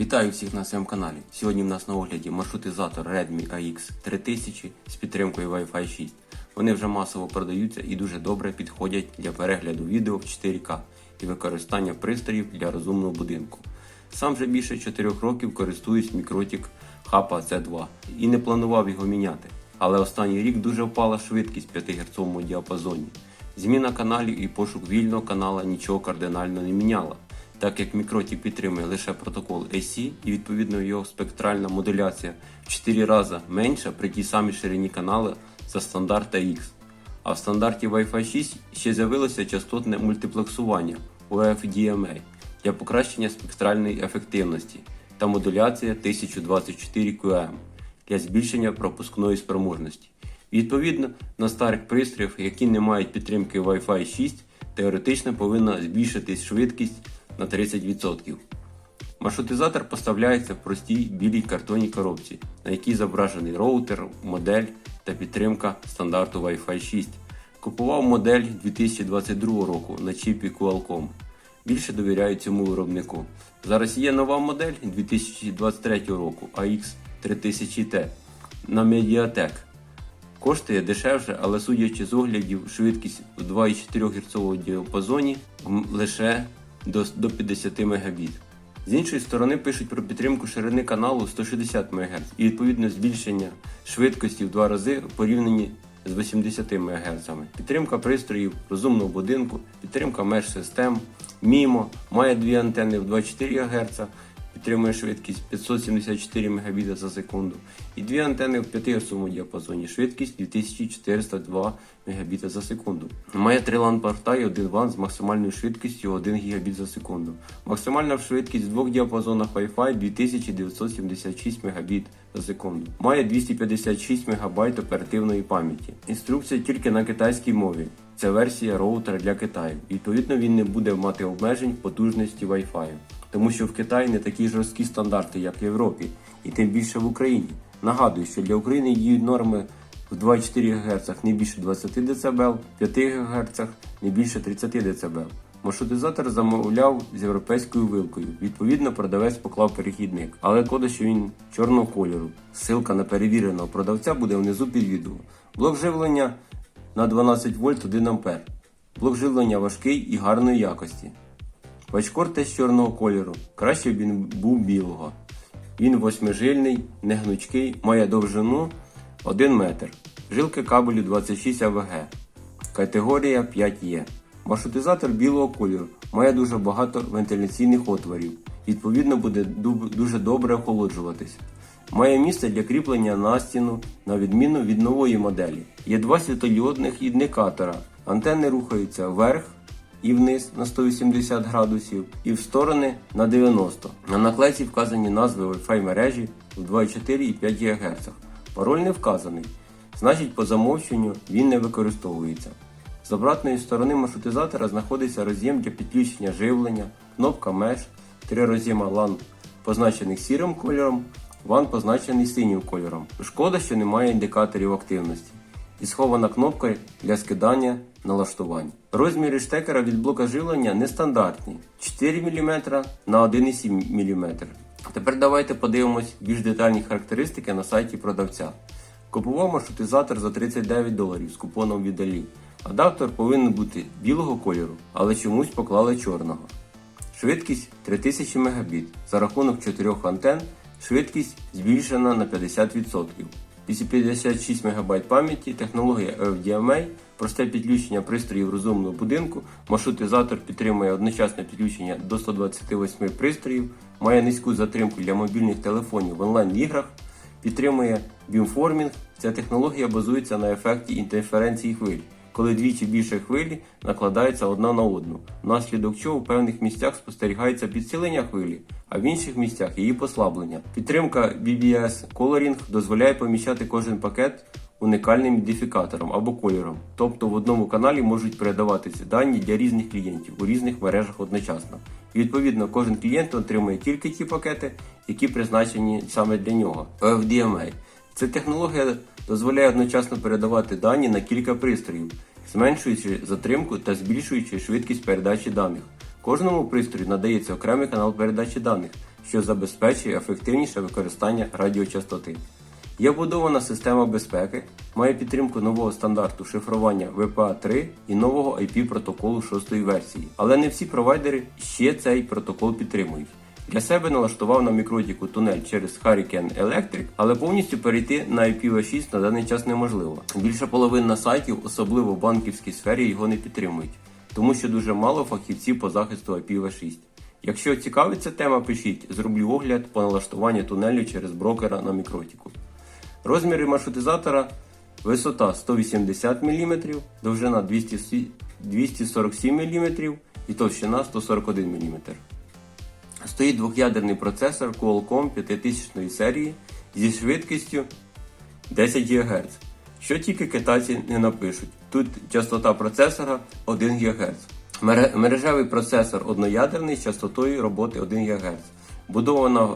Вітаю всіх на своєму каналі. Сьогодні в нас на огляді маршрутизатор Redmi AX 3000 з підтримкою Wi-Fi 6. Вони вже масово продаються і дуже добре підходять для перегляду відео в 4К і використання пристроїв для розумного будинку. Сам вже більше 4 років користуюсь Mikrotik Hapa C2 і не планував його міняти. Але останній рік дуже впала швидкість в 5 Гц діапазоні. Зміна каналів і пошук вільного канала нічого кардинально не міняла так як Мікроті підтримує лише протокол AC і відповідно його спектральна модуляція в 4 рази менша при тій самій ширині каналу за стандарт AX. А в стандарті Wi-Fi 6 ще з'явилося частотне мультиплексування UFDMA для покращення спектральної ефективності та модуляція 1024 QM для збільшення пропускної спроможності. Відповідно, на старих пристроях, які не мають підтримки Wi-Fi 6, теоретично повинна збільшитись швидкість на 30%. Маршрутизатор поставляється в простій білій картонній коробці, на якій зображений роутер, модель та підтримка стандарту Wi-Fi 6. Купував модель 2022 року на чіпі Qualcomm. Більше довіряю цьому виробнику. Зараз є нова модель 2023 року AX 3000T на Mediatek. Коштує дешевше, але судячи з оглядів, швидкість у 2,4 Гц діапазоні лише до, до 50 Мбіт. З іншої сторони пишуть про підтримку ширини каналу 160 МГц і відповідно збільшення швидкості в два рази в порівнянні з 80 МГц. Підтримка пристроїв розумного будинку, підтримка меж систем, мімо, має дві антени в 24 ГГц, підтримує швидкість 574 Мбіт за секунду, і дві антени в 5 Гц діапазоні, швидкість 2402 Мбіт за секунду. Має три LAN-порта і один Ван з максимальною швидкістю 1 Гбіт за секунду. Максимальна швидкість в двох діапазонах Wi-Fi 2976 Мбіт секунду. Має 256 МБ оперативної пам'яті. Інструкція тільки на китайській мові. Це версія роутера для Китаю. Відповідно, він не буде мати обмежень потужності Wi-Fi. Тому що в Китаї не такі жорсткі стандарти, як в Європі, і тим більше в Україні. Нагадую, що для України діють норми в 2,4 ГГц не більше 20 дБ, в 5 ГГц не більше 30 дБ. Маршрутизатор замовляв з європейською вилкою. Відповідно, продавець поклав перехідник, але кода, що він чорного кольору. Ссылка на перевіреного продавця буде внизу під відео. Блок живлення на 12 вольт 1 А. Блок живлення важкий і гарної якості. Бачкор теж чорного кольору. Краще б він був білого. Він восьмижильний, негнучкий, має довжину 1 метр. Жилки кабелю 26 АВГ. Категорія 5Е. Маршрутизатор білого кольору має дуже багато вентиляційних отворів. Відповідно, буде дуже добре охолоджуватись. Має місце для кріплення на стіну, на відміну від нової моделі. Є два світодіодних індикатора. Антенни рухаються вверх і вниз на 180 градусів, і в сторони на 90. На наклейці вказані назви Wi-Fi мережі в 2,4 і 5 ГГц. Пароль не вказаний, значить по замовченню він не використовується. З обратної сторони маршрутизатора знаходиться роз'єм для підключення живлення, кнопка меж, три роз'єма LAN позначених сірим кольором, WAN позначений синім кольором. Шкода, що немає індикаторів активності. І схована кнопка для скидання налаштувань. Розміри штекера від блока живлення нестандартні 4 мм на 1,7 мм. Тепер давайте подивимось більш детальні характеристики на сайті продавця. Купував маршрутизатор за 39 доларів з купоном від Алі. Адаптер повинен бути білого кольору, але чомусь поклали чорного. Швидкість 3000 Мбіт. За рахунок 4 антен швидкість збільшена на 50%. 256 МБ пам'яті, технологія FDMA, просте підключення пристроїв розумного будинку, маршрутизатор підтримує одночасне підключення до 128 пристроїв, має низьку затримку для мобільних телефонів в онлайн-іграх, підтримує бімформінг. Ця технологія базується на ефекті інтерференції хвиль, коли двічі більше хвилі накладаються одна на одну, внаслідок чого в певних місцях спостерігається підсилення хвилі, а в інших місцях її послаблення. Підтримка BBS Coloring дозволяє поміщати кожен пакет унікальним ідентифікатором або кольором. Тобто в одному каналі можуть передаватися дані для різних клієнтів у різних мережах одночасно. І відповідно кожен клієнт отримує тільки ті пакети, які призначені саме для нього. FDMA. Ця технологія дозволяє одночасно передавати дані на кілька пристроїв, зменшуючи затримку та збільшуючи швидкість передачі даних. Кожному пристрою надається окремий канал передачі даних. що забезпечує ефективніше використання радіочастоти. Є вбудована система безпеки, має підтримку нового стандарту шифрування WPA3 і нового IP протоколу 6 версії. Але не всі провайдери ще цей протокол підтримують. Для себе налаштував на мікротіку тунель через Hurricane Electric, але повністю перейти на IPv6 на даний час неможливо. Більша половина сайтів, особливо в банківській сфері, його не підтримують, тому що дуже мало фахівців по захисту IPv6. Якщо цікавить ця тема, пишіть, зроблю огляд по налаштуванню тунелю через брокера на мікротіку. Розміри маршрутизатора висота 180 мм, довжина 200 247 мм і товщина 141 мм. Стоїть двох'ядерний процесор Qualcomm 5000 серії зі швидкістю 10 ГГц. Що тільки китайці не напишуть. Тут частота процесора 1 ГГц. Мережевий процесор одноядерний з частотою роботи 1 ГГц. Будована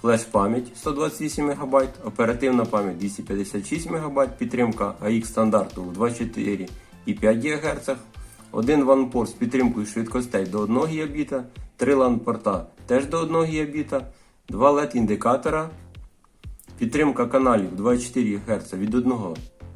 флеш-пам'ять 128 МБ, оперативна пам'ять 256 МБ, підтримка AX стандарту в 24 і 5 ГГц, один WAN-порт з підтримкою швидкостей до 1 ГБ, 3 LAN-порта теж до 1 ГБ, 2 LED-індикатора, підтримка каналів 24 Гц від 1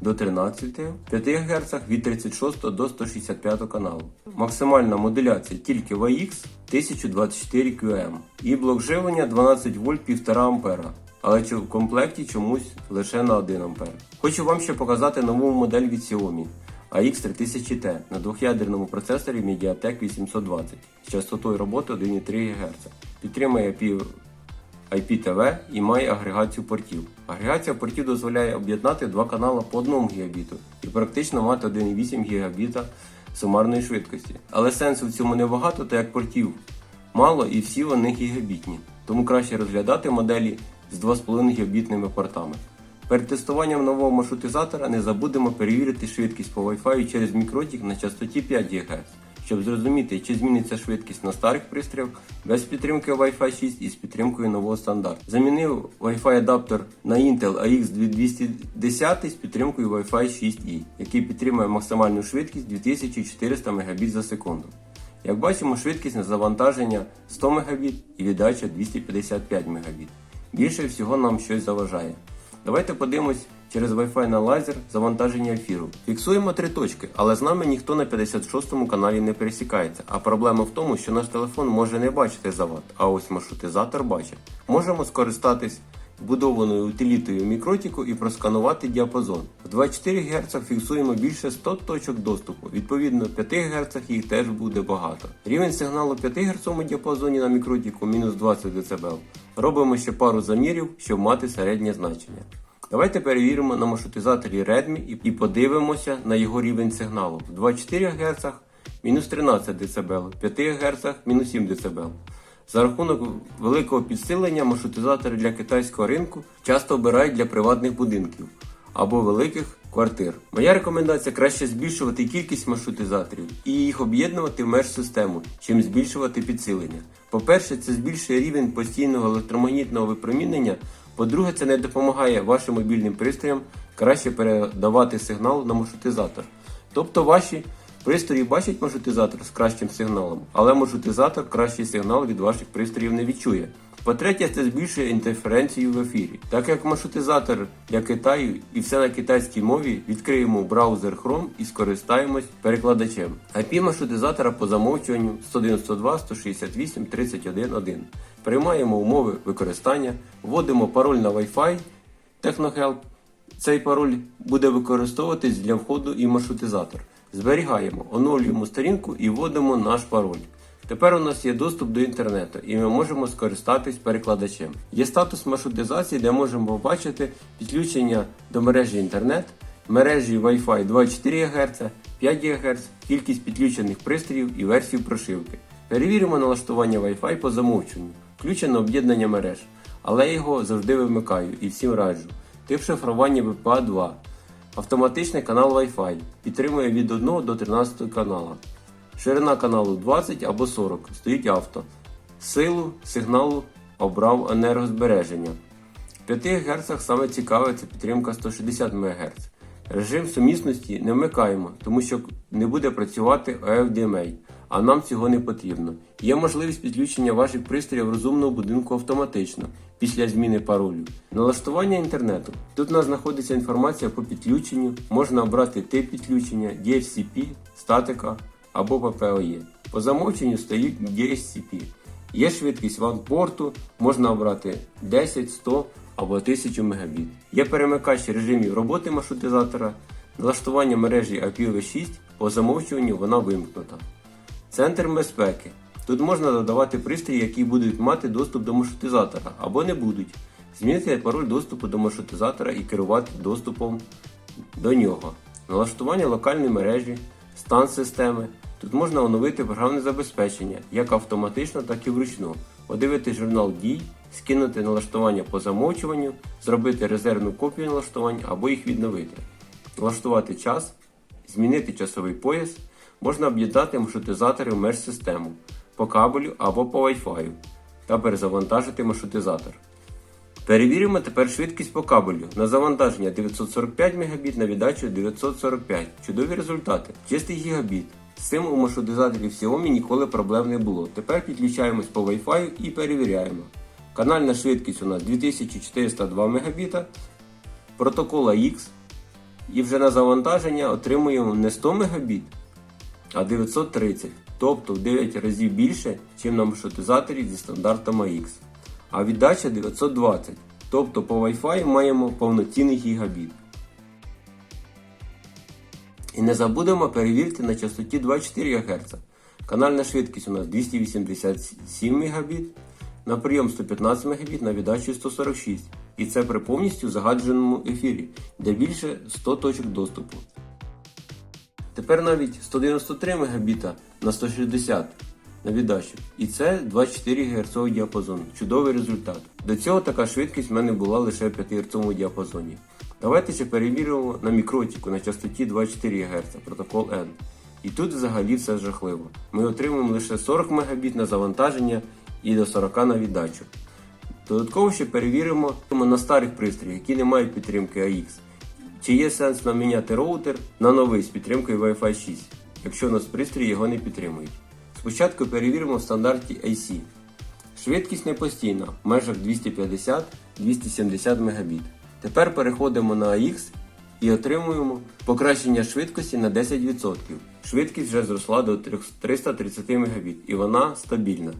до 13, 5 Гц від 36 до 165 каналу. Максимальна модуляція тільки в AX 1024 QM і блок живлення 12 вольт 1,5 А. Але в комплекті чомусь лише на 1 А. Хочу вам ще показати нову модель від Xiaomi AX3000T на двох'ядерному процесорі MediaTek 820 з частотою роботи 1,3 ГГц. Підтримує IPTV і має агрегацію портів. Агрегація портів дозволяє об'єднати два канали по 1 Гб і практично мати 1,8 Гб сумарної швидкості. Але сенсу в цьому небагато, так як портів мало і всі вони гігабітні. Тому краще розглядати моделі з 2,5 гігабітними портами. Перед тестуванням нового маршрутизатора не забудемо перевірити швидкість по Wi-Fi через мікротік на частоті 5 ГГц, щоб зрозуміти, чи зміниться швидкість на старих пристроях без підтримки Wi-Fi 6 і з підтримкою нового стандарту. Замінив Wi-Fi адаптер на Intel AX210 з підтримкою Wi-Fi 6E, який підтримує максимальну швидкість 2400 Мбіт за секунду. Як бачимо, швидкість на завантаження 100 Мбіт і віддача 255 Мбіт. Більше всього нам щось заважає. Давайте подивимось через Wi-Fi на лазер завантаження ефіру. Фіксуємо три точки, але з нами ніхто на 56-му каналі не пересікається. А проблема в тому, що наш телефон може не бачити завод, а ось маршрутизатор бачить. Можемо скористатись вбудованою утилітою мікротіку і просканувати діапазон. В 24 Гц фіксуємо більше 100 точок доступу. Відповідно, в 5 Гц їх теж буде багато. Рівень сигналу 5 Гц діапазоні на мікротіку мінус 20 дБ. Робимо ще пару замірів, щоб мати середнє значення. Давайте перевіримо на маршрутизаторі Redmi і- подивимося на його рівень сигналу. В 24 Гц мінус 13 дБ, в 5 Гц мінус 7 дБ. За рахунок великого підсилення маршрутизатори для китайського ринку часто обирають для приватних будинків або великих квартир. Моя рекомендація краще збільшувати кількість маршрутизаторів і їх об'єднувати в меж-систему, чим збільшувати підсилення. По-перше, це збільшує рівень постійного електромагнітного випромінення. По-друге, це не допомагає вашим мобільним пристроям краще передавати сигнал на маршрутизатор. Тобто ваші пристрої бачать маршрутизатор з кращим сигналом, але маршрутизатор кращий сигнал від ваших пристроїв не відчує. По-третє, це збільшує інтерференцію в ефірі. Так як маршрутизатор для Китаю і все на китайській мові, відкриємо браузер Chrome і скористаємось перекладачем. IP маршрутизатора по замовчуванню 192 168 31.1. Приймаємо умови використання, вводимо пароль на Wi-Fi TechnoHelp. Цей пароль буде використовуватись для входу і маршрутизатор. Зберігаємо, оновлюємо сторінку і вводимо наш пароль. Тепер у нас є доступ до інтернету і ми можемо скористатись перекладачем. Є статус маршрутизації, де можемо побачити підключення до мережі інтернет, мережі Wi-Fi 24 ГГц, 5 ГГц, кількість підключених пристроїв і версію прошивки. Перевіримо налаштування Wi-Fi по замовчуванню, включено об'єднання мереж, але я його завжди вимикаю і всім раджу. Тип шифрування WPA2. Автоматичний канал Wi-Fi. Підтримує від 1 до 13 канала. Ширина каналу 20 або 40. Стоїть авто. Силу сигналу обрав енергозбереження. В 5 Гц саме цікаве це підтримка 160 МГц. Режим сумісності не вмикаємо, тому що не буде працювати OFDMA. А нам цього не потрібно. Є можливість підключення ваших пристроїв розумного будинку автоматично після зміни паролю. Налаштування інтернету. Тут у нас знаходиться інформація по підключенню, можна обрати тип підключення, DHCP, статика або PPOE. По замовченню стоїть DHCP. Є швидкість ван-порту, можна обрати 10, 100 або 1000 Мбіт. Є перемикач режимів роботи маршрутизатора, налаштування мережі IPv6, по замовчуванню вона вимкнута. Центр безпеки. Тут можна додавати пристрої, які будуть мати доступ до маршрутизатора або не будуть. Змінити пароль доступу до маршрутизатора і керувати доступом до нього. Налаштування локальної мережі, стан системи. Тут можна оновити програмне забезпечення як автоматично, так і вручну. Подивити журнал дій, скинути налаштування по замовчуванню, зробити резервну копію налаштувань або їх відновити. Налаштувати час, змінити часовий пояс, можна об'єднати маршрутизатори в меж-систему по кабелю або по Wi-Fi та перезавантажити маршрутизатор. Перевіримо тепер швидкість по кабелю. На завантаження 945 Мбіт, на віддачу 945. Чудові результати. Чистий гігабіт. З цим у маршрутизаторів Xiaomi ніколи проблем не було. Тепер підключаємось по Wi-Fi і перевіряємо. Канальна швидкість у нас 2402 Мбіт, протокол AX. І вже на завантаження отримуємо не 100 Мбіт, а 930, тобто в 9 разів більше, ніж на маршрутизаторі зі стандартом AX. А віддача 920, тобто по Wi-Fi маємо повноцінний гігабіт. І не забудемо перевірити на частоті 24 ГГц. Канальна швидкість у нас 287 Мбіт, на прийом 115 Мбіт, на віддачу 146. І це при повністю загадженому ефірі, де більше 100 точок доступу. Тепер навіть 193 Мбіт на 160 на віддачу. І це 24 Гц діапазон. Чудовий результат. До цього така швидкість в мене була лише в 5 Гц діапазоні. Давайте ще перевіримо на мікротіку на частоті 24 Гц, протокол N. І тут взагалі все жахливо. Ми отримуємо лише 40 Мбіт на завантаження і до 40 на віддачу. Додатково ще перевіримо на старих пристроях, які не мають підтримки AX. Чи є сенс нам міняти роутер на новий з підтримкою Wi-Fi 6, якщо у нас пристрої його не підтримують. Спочатку перевіримо в стандарті AC. Швидкість не постійна, в межах 250-270 Мбіт. Тепер переходимо на AX і отримуємо покращення швидкості на 10%. Швидкість вже зросла до 330 Мбіт і вона стабільна.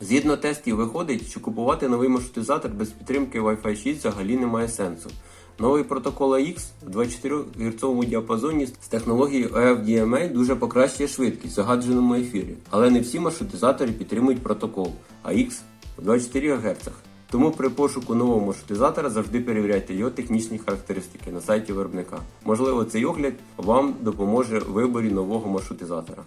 Згідно тестів виходить, що купувати новий маршрутизатор без підтримки Wi-Fi 6 взагалі не має сенсу. Новий протокол AX в 24 Гц діапазоні з технологією AFDMA дуже покращує швидкість в загадженому ефірі, але не всі маршрутизатори підтримують протокол AX в 24 Гц. Тому при пошуку нового маршрутизатора завжди перевіряйте його технічні характеристики на сайті виробника. Можливо, цей огляд вам допоможе в виборі нового маршрутизатора.